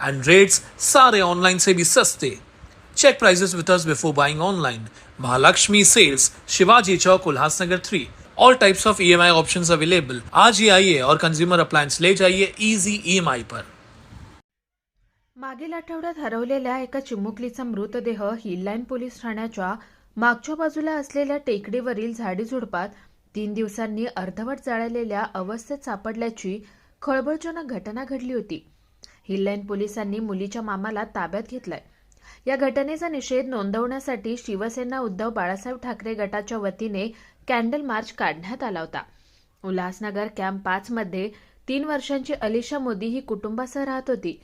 and rates sare online se bhi saste check prices with us before buying online. Mahalakshmi sales shivaji chowk ulhasnagar 3 all types of EMI options available आज ही आइए और consumer appliance ले जाइए easy EMI पर मागील आठवड्यात हरवलेल्या एका चिमुकलीचा मृतदेह हिललाईन पोलीस ठाण्याच्या मागच्या बाजूला असलेल्या टेकडीवरील झाडीझुडपात तीन दिवसांनी अर्धवट जाळलेल्या अवस्थेत सापडल्याची खळबळजनक घटना घडली होती. हिललाईन पोलिसांनी मुलीच्या मामाला ताब्यात घेतलाय. या घटनेचा निषेध नोंदवण्यासाठी शिवसेना उद्धव बाळासाहेब ठाकरे गटाच्या वतीने कॅन्डल मार्च काढण्यात आला होता. उल्हासनगर कॅम्प पाच मध्ये तीन वर्षांची अलिशा मोदी ही कुटुंबासह राहत होती.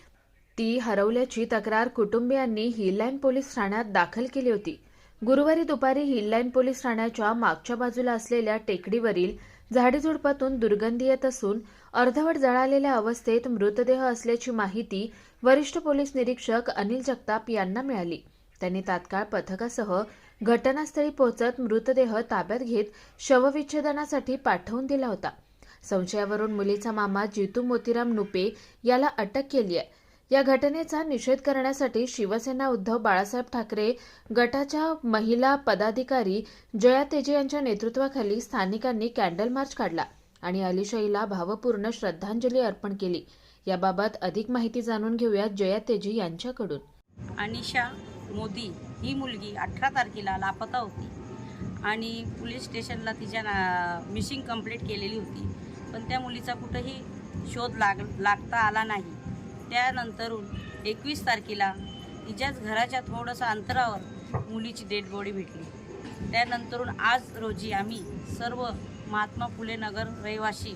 ती हरवल्याची तक्रार कुटुंबियांनी हिललाईन पोलीस ठाण्यात दाखल केली होती. गुरुवारी दुपारी हिललाईन पोलीस ठाण्याच्या मागच्या बाजूला असलेल्या टेकडीवरील झाडीझुडपातून दुर्गंधी येत असून अर्धवट जळालेल्या अवस्थेत मृतदेह असल्याची माहिती वरिष्ठ पोलीस निरीक्षक अनिल जगताप यांना मिळाली. त्यांनी तात्काळ पथकासह घटनास्थळी पोहोचत मृतदेह ताब्यात घेत शवविच्छेदनासाठी पाठवून दिला होता. संशयावरून मुलीचा मामा जितू मोतीराम नुपे याला अटक केली आहे. या घटनेचा निषेध करण्यासाठी शिवसेना उद्धव बाळासाहेब ठाकरे गटाच्या महिला पदाधिकारी जया तेजे यांच्या नेतृत्वाखाली स्थानिकांनी कॅन्डल मार्च काढला आणि अलिशाईला भावपूर्ण श्रद्धांजली अर्पण केली. याबाबत अधिक माहिती जाणून घेऊया जया तेजी यांच्याकडून. अनिशा मोदी ही मुलगी अठरा तारखेला लापता होती आणि पोलीस स्टेशनला तिच्या ना मिसिंग कंप्लीट केलेली होती. पण त्या मुलीचा कुठंही शोध लाग लागता आला नाही. त्यानंतरून एकवीस तारखेला तिच्याच घराच्या थोडंसं अंतरावर मुलीची डेड बॉडी भेटली. त्यानंतरून आज रोजी आम्ही सर्व महात्मा फुले नगर रहिवासी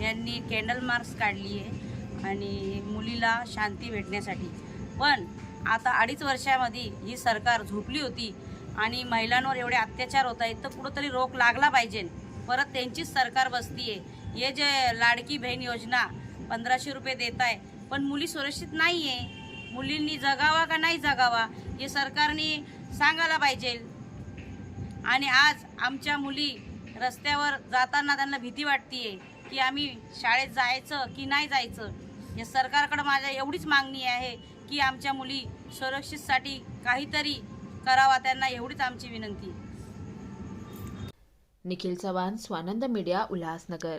यांनी कॅन्डल मार्क्स काढली आहे आणि मुलीला शांती भेटण्यासाठी. पण आता अडीच वर्षामध्ये ही सरकार झोपली होती आणि महिलांवर एवढे अत्याचार होत आहेत तर कुठंतरी रोख लागला पाहिजे. परत त्यांचीच सरकार बसती आहे हे जे लाडकी बहीण योजना पंधराशे रुपये देत आहे पण मुली सुरक्षित नाही आहे मुलींनी जगावा का नाही जगावा हे सरकारने सांगायला पाहिजे. आणि आज आमच्या मुली रस्त्यावर जाताना त्यांना भीती वाटते की आम्ही शाळेत जायचं की नाही जायचं. या सरकारकडं माझ्या एवढीच मागणी आहे की आमच्या मुली सुरक्षितसाठी काहीतरी करावा त्यांना एवढीच आमची विनंती. निखिल चव्हाण स्वानंद मीडिया उल्हासनगर.